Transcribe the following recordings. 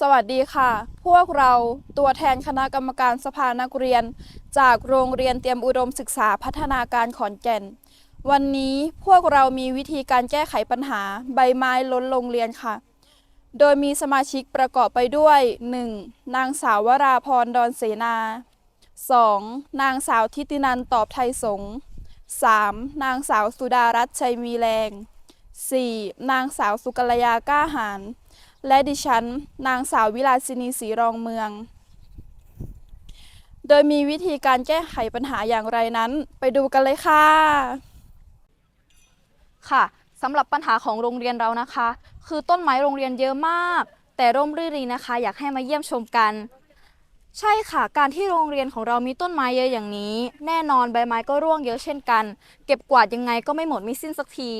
สวัสดีค่ะ พวกเราตัวแทนคณะกรรมการสภานักเรียน จากโรงเรียนเตรียมอุดมศึกษาพัฒนาการขอนแก่น วันนี้พวกเรามีวิธีการแก้ไขปัญหาใบไม้ล้นโรงเรียนค่ะ โดยมีสมาชิกประกอบไปด้วย 1. นางสาววราพรดอนเสนา 2. นางสาวทิตินันตอบไทยสง 3. นางสาวสุดารัตน์ชัยมีแรง 4. นางสาวสุกัลยาก้าหาร และดิฉัน นางสาววิลาสินีศรีรองเมือง โดยมีวิธีการแก้ไขปัญหาอย่างไรนั้น ไปดูกันเลยค่ะ ค่ะสำหรับปัญหาของโรงเรียนเรานะคะ คือต้นไม้โรงเรียนเยอะมาก แต่ร่มรื่นดีนะคะ อยากให้มาเยี่ยมชมกัน ใช่ค่ะ การที่โรงเรียนของเรามีต้นไม้เยอะอย่างนี้ แน่นอนใบไม้ก็ร่วงเยอะเช่นกัน เก็บกวาดยังไงก็ไม่หมดไม่สิ้นสักที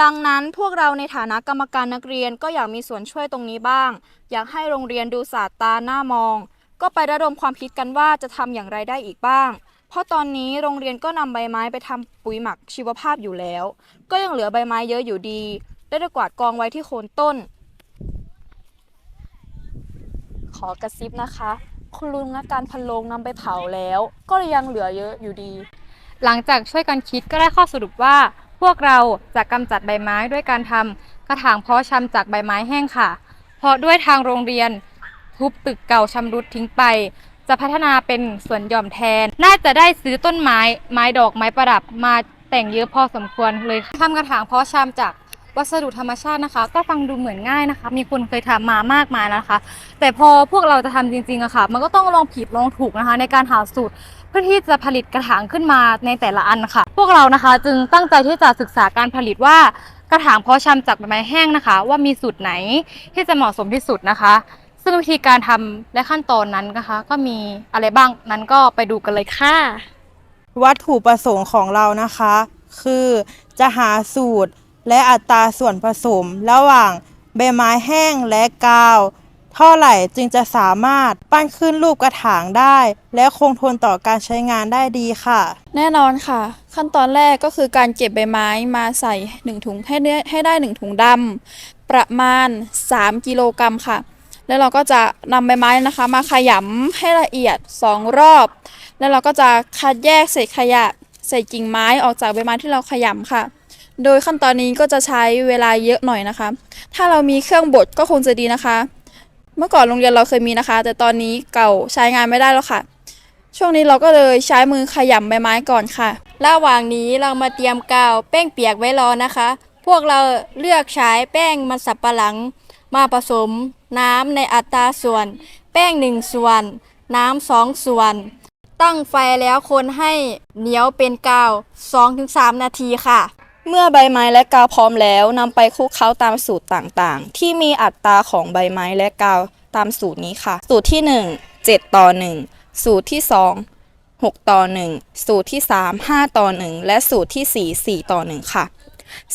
ดังนั้นพวกเราในฐานะกรรมการนักเรียนก็อยากมีส่วนช่วยตรงนี้บ้าง อยากให้โรงเรียนดูสาตาหน้ามอง ก็ไประดมความคิดกันว่าจะทำอย่างไรได้อีกบ้าง เพราะตอนนี้โรงเรียนก็นำใบไม้ไปทำปุ๋ยหมักชีวภาพอยู่แล้ว ก็ยังเหลือใบไม้เยอะอยู่ดี ได้ได้กวาดกองไว้ที่โคนต้น ขอกระซิบนะคะ คุณลุงนักการพันโลงนำไปเผาแล้ว ก็ยังเหลือเยอะอยู่ดี หลังจากช่วยกันคิดก็ได้ข้อสรุปว่า พวกเราจะกำจัดใบไม้ด้วยการทำกระถางเพาะชำจากใบไม้แห้งค่ะ เพราะด้วยทางโรงเรียนทุบตึกเก่าชำรุดทิ้งไป จะพัฒนาเป็นสวนหย่อมแทน น่าจะได้ซื้อต้นไม้ ไม้ดอกไม้ประดับมาแต่งเยอะพอสมควรเลยค่ะทำกระถางเพาะชำจากวัสดุธรรมชาตินะคะ ก็ฟังดูเหมือนง่ายนะคะ มีคนเคยทำมามากมายนะคะ แต่พอพวกเราจะทำจริงๆอะค่ะ มันก็ต้องลองผิดลองถูกนะคะ ในการหาสูตร พื่อที่จะผลิตกระถางขึ้นมาในแต่ละอันค่ะ พวกเรานะคะจึงตั้งใจที่จะศึกษาการผลิตว่ากระถางเพาะชำจากใบไม้แห้งนะคะ ว่ามีสูตรไหนที่จะเหมาะสมที่สุดนะคะ ซึ่งวิธีการทำและขั้นตอนนั้นนะคะ ก็มีอะไรบ้างนั้นก็ไปดูกันเลยค่ะ วัตถุประสงค์ของเรานะคะ คือจะหาสูตรและอัตราส่วนผสม ระหว่างใบไม้แห้งและกาว เท่าไหร่จึงจะสามารถปั้นขึ้นรูปกระถางได้ และคงทนต่อการใช้งานได้ดีค่ะ แน่นอนค่ะ ขั้นตอนแรกก็คือการเก็บใบไม้มาใส่หนึ่งถุงให้เนื้อให้ได้หนึ่งถุงดำประมาณ 3 กิโลกรัมค่ะ แล้วเราก็จะนำใบไม้นะคะ มาขยำให้ละเอียด 2 รอบ แล้วเราก็จะคัดแยกเศษขยะใส่กิ่งไม้ออกจากใบไม้ที่เราขยำค่ะ โดยขั้นตอนนี้ก็จะใช้เวลาเยอะหน่อยนะคะ ถ้าเรามีเครื่องบดก็คงจะดีนะคะ เมื่อก่อนโรงเรียนเราเคยมีนะคะ แต่ตอนนี้เก่าใช้งานไม่ได้แล้วค่ะ ช่วงนี้เราก็เลยใช้มือขยำใบไม้ก่อนค่ะ ระหว่างนี้เรามาเตรียมกาวแป้งเปียกไว้รอนะคะ พวกเราเลือกใช้แป้งมันสับปะหลัง มาผสมน้ำในอัตราส่วน แป้งหนึ่งส่วน น้ำสองส่วน ตั้งไฟแล้วคนให้เหนียวเป็นกาว 2-3 นาทีค่ะ เมื่อใบไม้และกาวพร้อมแล้วนำไปคลุกเคล้าตามสูตรต่างๆ ที่มีอัตราของใบไม้และกาวตามสูตรนี้ค่ะ สูตรที่ 1 7 ต่อ 1 สูตรที่ 2 6 ต่อ 1 สูตรที่ 3 5 ต่อ 1 และสูตรที่ 4 4 ต่อ 1 ค่ะ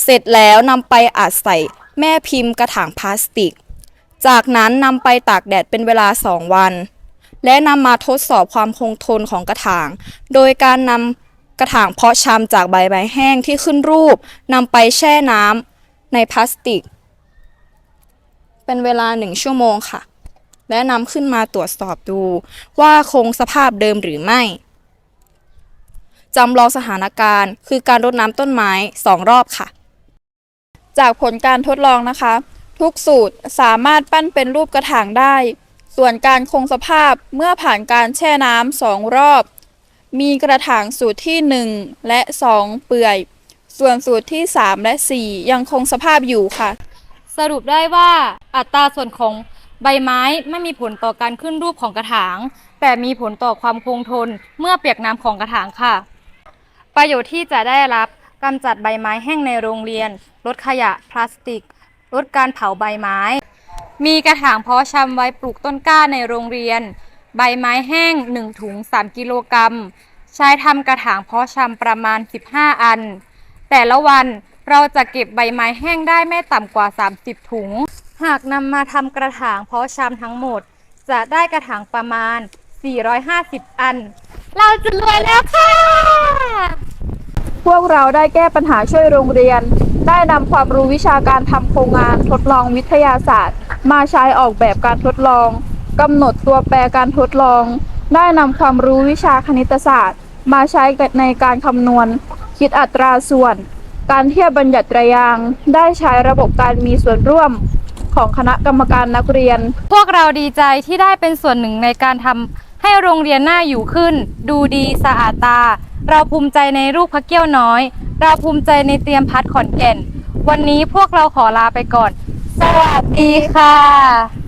เสร็จแล้วนำไปอัดใส่แม่พิมพ์กระถางพลาสติก จากนั้นนำไปตากแดดเป็นเวลา 2 วัน และนำมาทดสอบความคงทนของกระถาง โดยการนำ กระถางเพาะชำจากใบไม้แห้งที่ขึ้นรูปนำไปแช่น้ำในพลาสติก เป็นเวลา1ชั่วโมงค่ะ และนำขึ้นมาตรวจสอบดูว่าคงสภาพเดิมหรือไม่จำลองสถานการณ์คือการรดน้ำต้นไม้2รอบค่ะ จากผลการทดลองนะคะ ทุกสูตรสามารถปั้นเป็นรูปกระถางได้ ส่วนการคงสภาพเมื่อผ่านการแช่น้ำสองรอบ มีกระถางสูตรที่ 1 และ 2 เปื่อย ส่วนสูตรที่ 3 และ 4 ยังคงสภาพอยู่ค่ะ สรุปได้ว่าอัตราส่วนของใบไม้ไม่มีผลต่อการขึ้นรูปของกระถาง แต่มีผลต่อความคงทนเมื่อเปียกน้ำของกระถางค่ะ ประโยชน์ที่จะได้รับกำจัดใบไม้แห้งในโรงเรียน ลดขยะพลาสติก ลดการเผาใบไม้ มีกระถางเพาะชำไว้ปลูกต้นกล้าในโรงเรียน ใบไม้แห้ง 1 ถุง 3 กิโลกรัม ใช้ทำกระถางเพาะชำประมาณ 15 อัน แต่ละวันเราจะเก็บใบไม้แห้งได้ไม่ต่ำกว่า 30 ถุง หากนำมาทำกระถางเพาะชำทั้งหมด จะได้กระถางประมาณ 450 อัน เราจะรวยแล้วค่ะ พวกเราได้แก้ปัญหาช่วยโรงเรียน ได้นำความรู้วิชาการทำโครงงานทดลองวิทยาศาสตร์ มาใช้ออกแบบการทดลอง กำหนดตัวแปรการทดลอง ได้นำความรู้วิชาคณิตศาสตร์ มาใช้ในการคำนวณ คิดอัตราส่วน การเทียบบัญญัติระยาง ได้ใช้ระบบการมีส่วนร่วมของคณะกรรมการนักเรียน พวกเราดีใจที่ได้เป็นส่วนหนึ่งในการทำให้โรงเรียนน่าอยู่ขึ้น ดูดีสะอาดตา เราภูมิใจในรูปพระเกี้ยวน้อย เราภูมิใจในเตรียมพัดขอนแก่น วันนี้พวกเราขอลาไปก่อน สวัสดีค่ะ